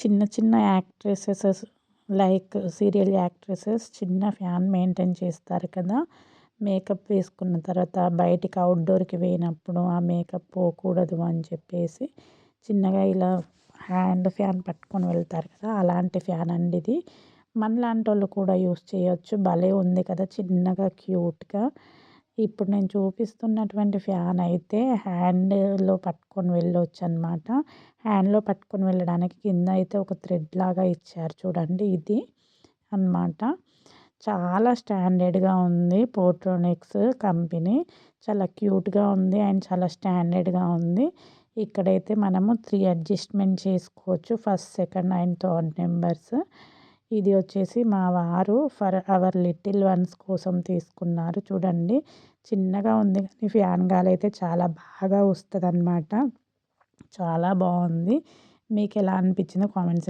చిన్న చిన్న actresses like serial actresses చిన్న ఫ్యాన్ మెయింటైన్ చేస్తారు కదా. మేకప్ వేసుకున్న తర్వాత బయటికి అవుట్డోర్కి పోయినప్పుడు ఆ మేకప్ పోకూడదు అని చెప్పేసి చిన్నగా ఇలా హ్యాండ్ ఫ్యాన్ పట్టుకొని వెళ్తారు కదా అలాంటి ఫ్యాన్ అండి ఇది. మనలాంటి వాళ్ళు కూడా యూస్ చేయొచ్చు. భలే ఉంది కదా చిన్నగా క్యూట్గా. ఇప్పుడు నేను చూపిస్తున్నటువంటి ఫ్యాన్ అయితే హ్యాండ్లో పట్టుకొని వెళ్ళొచ్చు అనమాట హ్యాండ్లో పట్టుకొని వెళ్ళడానికి కింద అయితే ఒక థ్రెడ్ లాగా ఇచ్చారు చూడండి ఇది అన్నమాట. చాలా స్టాండర్డ్గా ఉంది పోట్రోనిక్స్ కంపెనీ. చాలా క్యూట్గా ఉంది అండ్ చాలా స్టాండర్డ్గా ఉంది. ఇక్కడైతే మనము త్రీ అడ్జస్ట్మెంట్ చేసుకోవచ్చు first second and third numbers. ఇది వచ్చేసి మా వారు ఫర్ అవర్ లిటిల్ వన్స్ కోసం తీసుకున్నారు. చూడండి చిన్నగా ఉంది కానీ ఫ్యాన్ గాలి అయితే చాలా బాగా వస్తుంది అనమాట చాలా బాగుంది. మీకు ఎలా అనిపించిందో కామెంట్స్